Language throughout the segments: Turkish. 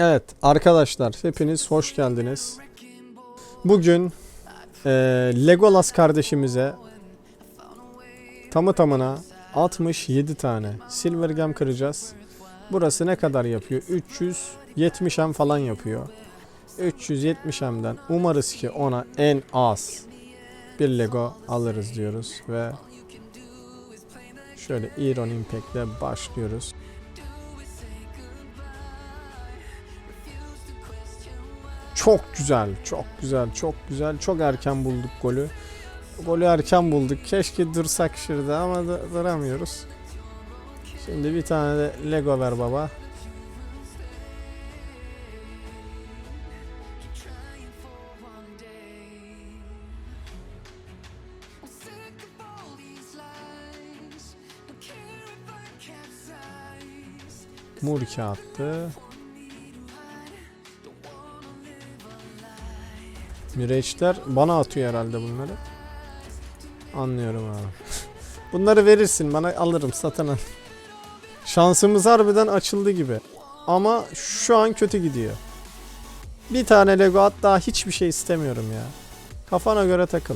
Evet arkadaşlar hepiniz hoş geldiniz. Bugün eee, Legolas kardeşimize tamı tamına 67 tane Silver Gem kıracağız. Burası ne kadar yapıyor? 370 hem falan yapıyor. 370 hemden umarız ki ona en az bir Lego alırız diyoruz ve şöyle Iron Impact ile başlıyoruz. Çok güzel, çok güzel, çok güzel. Çok erken bulduk golü. Golü erken bulduk. Keşke dursak şurada ama duramıyoruz. Şimdi bir tane de Lego ver baba. Murki attı. Mireçler bana atıyor herhalde bunları. Anlıyorum abi. Bunları verirsin bana alırım satın al. Şansımız harbiden açıldı gibi. Ama şu an kötü gidiyor. Bir tane Lego at daha hiçbir şey istemiyorum ya. Kafana göre takıl.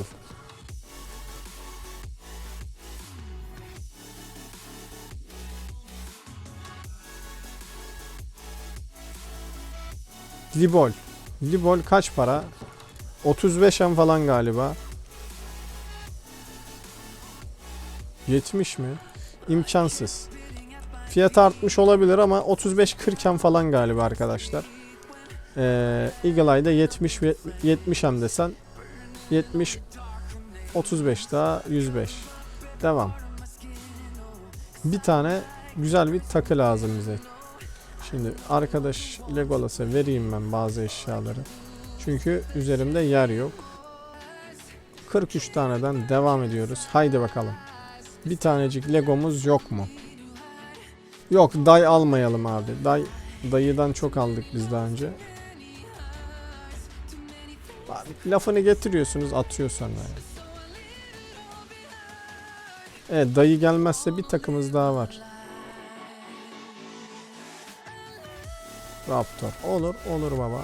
Libol. Libol kaç para? 35 em falan galiba. 70 mi? İmkansız. Fiyat artmış olabilir ama 35-40 em falan galiba arkadaşlar. Ee, Eagle Eye'da 70 ve 70 em desen 70 35 daha 105. Devam. Bir tane güzel bir takı lazım bize. Şimdi arkadaş Legolas'a vereyim ben bazı eşyaları. Çünkü üzerimde yer yok. 43 taneden devam ediyoruz. Haydi bakalım. Bir tanecik Legomuz yok mu? Yok day almayalım abi. Day dayıdan çok aldık biz daha önce. Lafını getiriyorsunuz atıyor sonra. yani. Evet dayı gelmezse bir takımız daha var. Raptor. Olur olur baba.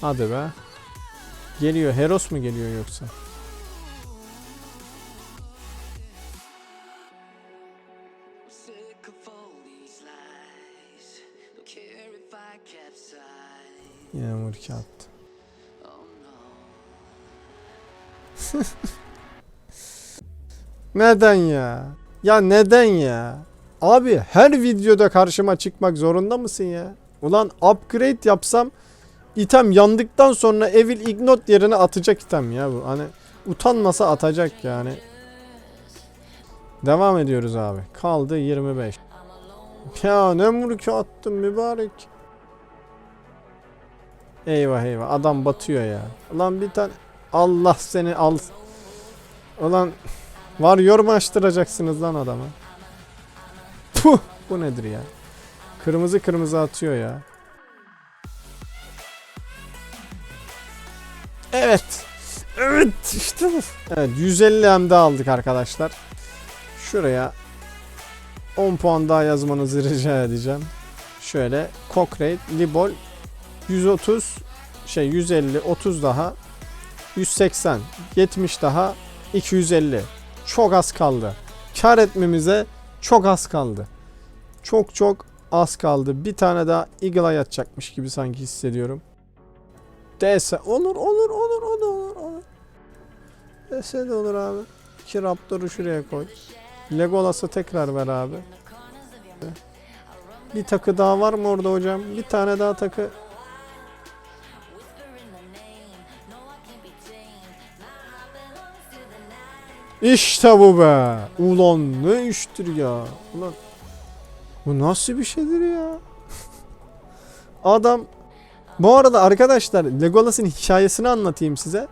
Hadi be. Geliyor. Heros mu geliyor yoksa? Yine Murki attı. Neden ya? Ya neden ya? Abi her videoda karşıma çıkmak zorunda mısın ya? Ulan upgrade yapsam item yandıktan sonra Evil Ignite yerine atacak item ya bu. Hani utanmasa atacak yani. Devam ediyoruz abi. Kaldı 25. Ya ne murki attım mübarek. Eyvah eyvah adam batıyor ya. Ulan bir tane Allah seni al. Ulan var yorum açtıracaksınız lan adama. Puh bu nedir ya? Kırmızı kırmızı atıyor ya. Evet. Evet işte bu. Evet 150 hem aldık arkadaşlar. Şuraya 10 puan daha yazmanızı rica edeceğim. Şöyle Cochrane, Libol 130 şey 150 30 daha 180 70 daha 250 çok az kaldı. Kar etmemize çok az kaldı. Çok çok az kaldı. Bir tane daha Eagle Eye atacakmış gibi sanki hissediyorum. DS olur olur olur olur olur. DS de olur abi. İki Raptor'u şuraya koy. Legolas'ı tekrar ver abi. Bir takı daha var mı orada hocam? Bir tane daha takı. İşte bu be. Ulan ne iştir ya. Ulan bu nasıl bir şeydir ya? Adam bu arada arkadaşlar Legolas'ın hikayesini anlatayım size.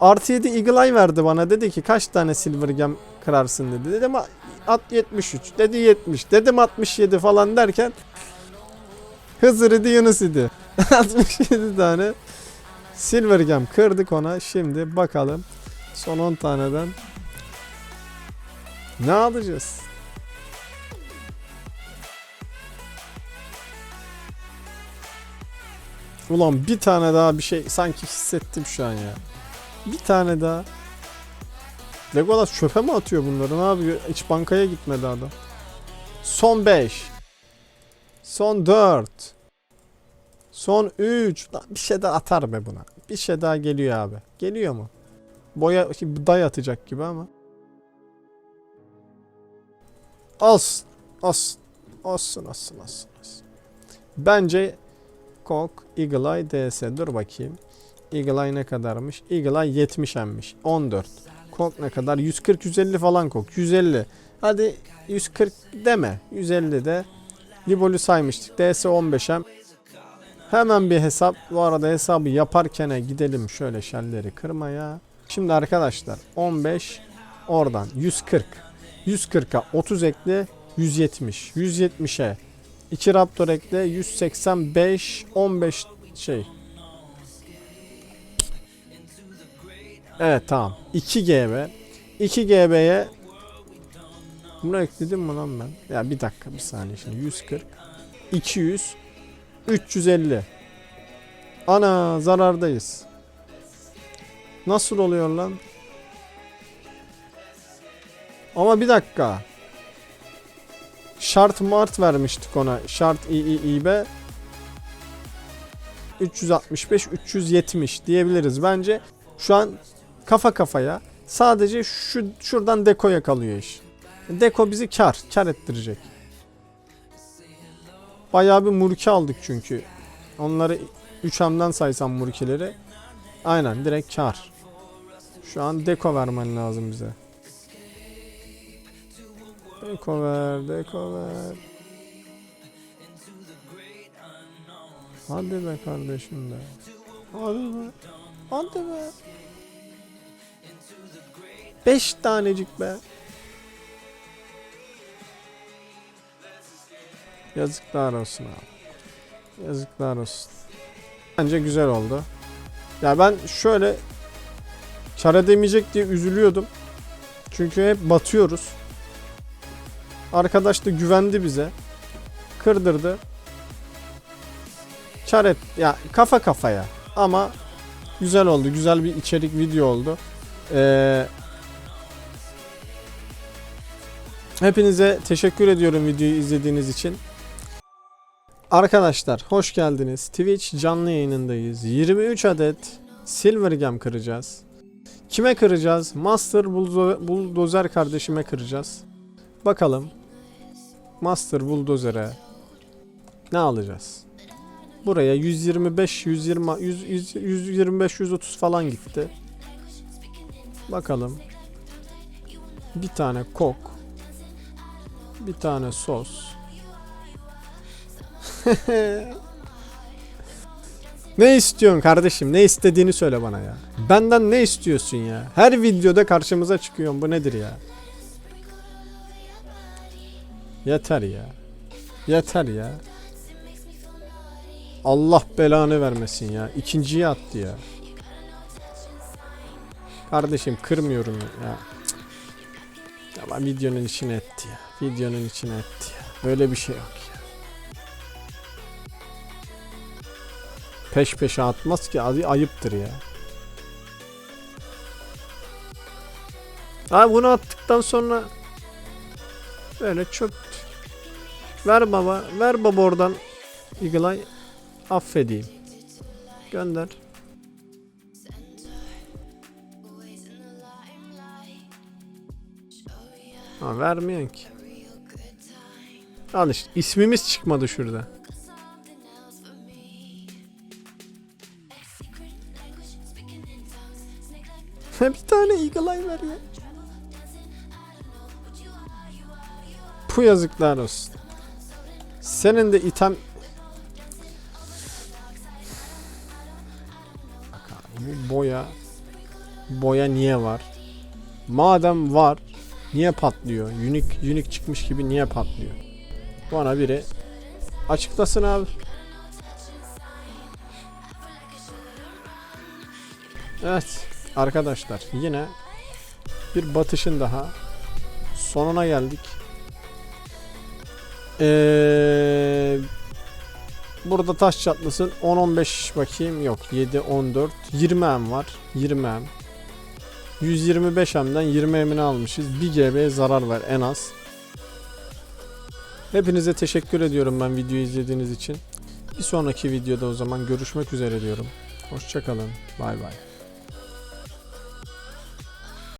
Artı 7 Eagle Eye verdi bana. Dedi ki kaç tane Silver Gem kırarsın dedi. Dedim at 73. Dedi 70. Dedim 67 falan derken Hızır idi Yunus idi. 67 tane Silver Gem kırdık ona. Şimdi bakalım son 10 taneden ne alacağız? Ulan bir tane daha bir şey sanki hissettim şu an ya. Bir tane daha. Legolas çöpe mi atıyor bunları? Ne yapıyor? Hiç bankaya gitmedi adam. Son 5. Son 4. Son 3. Bir şey daha atar be buna. Bir şey daha geliyor abi. Geliyor mu? Boya day atacak gibi ama. Olsun. Olsun. Olsun olsun olsun. olsun. Bence Kok Eagle Eye DS. Dur bakayım. Eagle Eye ne kadarmış? Eagle Eye 70 emmiş. 14. Kok ne kadar? 140-150 falan kok. 150. Hadi 140 deme. 150 de. Libolü saymıştık. DS 15'em. Hemen bir hesap. Bu arada hesabı yaparken gidelim şöyle şelleri kırmaya. Şimdi arkadaşlar 15 oradan 140. 140'a 30 ekle 170. 170'e 2 Raptor ekle 185 15 şey. Evet tamam. 2 GB. 2 GB'ye bunu ekledim mi lan ben? Ya bir dakika bir saniye şimdi 140 200 350 Ana zarardayız. Nasıl oluyor lan? Ama bir dakika. Şart mart vermiştik ona. Şart İİİB 365 370 diyebiliriz. Bence şu an kafa kafaya sadece şu şuradan dekoya kalıyor iş. Deko bizi kar, kar ettirecek. Bayağı bir murki aldık çünkü. Onları 3 hamdan saysam murkileri. Aynen direkt kar. Şu an deko vermen lazım bize. Deko ver, deko ver. Hadi be kardeşim be. Hadi be. Hadi be. Beş tanecik be. Yazıklar olsun abi. Yazıklar olsun. Bence güzel oldu. Ya ben şöyle kar edemeyecek diye üzülüyordum. Çünkü hep batıyoruz. Arkadaş da güvendi bize. Kırdırdı. Kar et. Ya kafa kafaya. Ama güzel oldu. Güzel bir içerik video oldu. Ee, hepinize teşekkür ediyorum videoyu izlediğiniz için. Arkadaşlar hoş geldiniz. Twitch canlı yayınındayız. 23 adet Silver Gem kıracağız. Kime kıracağız? Master Bulldo- Bulldozer kardeşime kıracağız. Bakalım. Master Bulldozer'e ne alacağız? Buraya 125, 120, 100, 100, 125, 130 falan gitti. Bakalım. Bir tane kok. Bir tane sos. ne istiyorsun kardeşim? Ne istediğini söyle bana ya. Benden ne istiyorsun ya? Her videoda karşımıza çıkıyorsun. Bu nedir ya? Yeter ya. Yeter ya. Allah belanı vermesin ya. İkinciyi attı ya. Kardeşim kırmıyorum ya. Cık. Ya videonun içine etti ya. Videonun içine etti ya. Böyle bir şey yok ya. Peş peşe atmaz ki ay- ayıptır ya. Abi bunu attıktan sonra böyle çöktü. Ver baba, ver baba oradan Eagle. Affedeyim. Gönder. Ha vermiyorsun ki. Al işte ismimiz çıkmadı şurada. bir tane Eagle Eye ver ya. Bu yazıklar olsun. Senin de item Bak boya boya niye var? Madem var niye patlıyor? Unique unique çıkmış gibi niye patlıyor? Bana biri açıklasın abi. Evet arkadaşlar yine bir batışın daha sonuna geldik. Ee, burada taş çatlasın. 10-15 bakayım. Yok 7 14 20 M var. 20 M. 125 M'den 20 M'ini almışız. 1 GB zarar var en az. Hepinize teşekkür ediyorum ben videoyu izlediğiniz için. Bir sonraki videoda o zaman görüşmek üzere diyorum. Hoşçakalın bay bay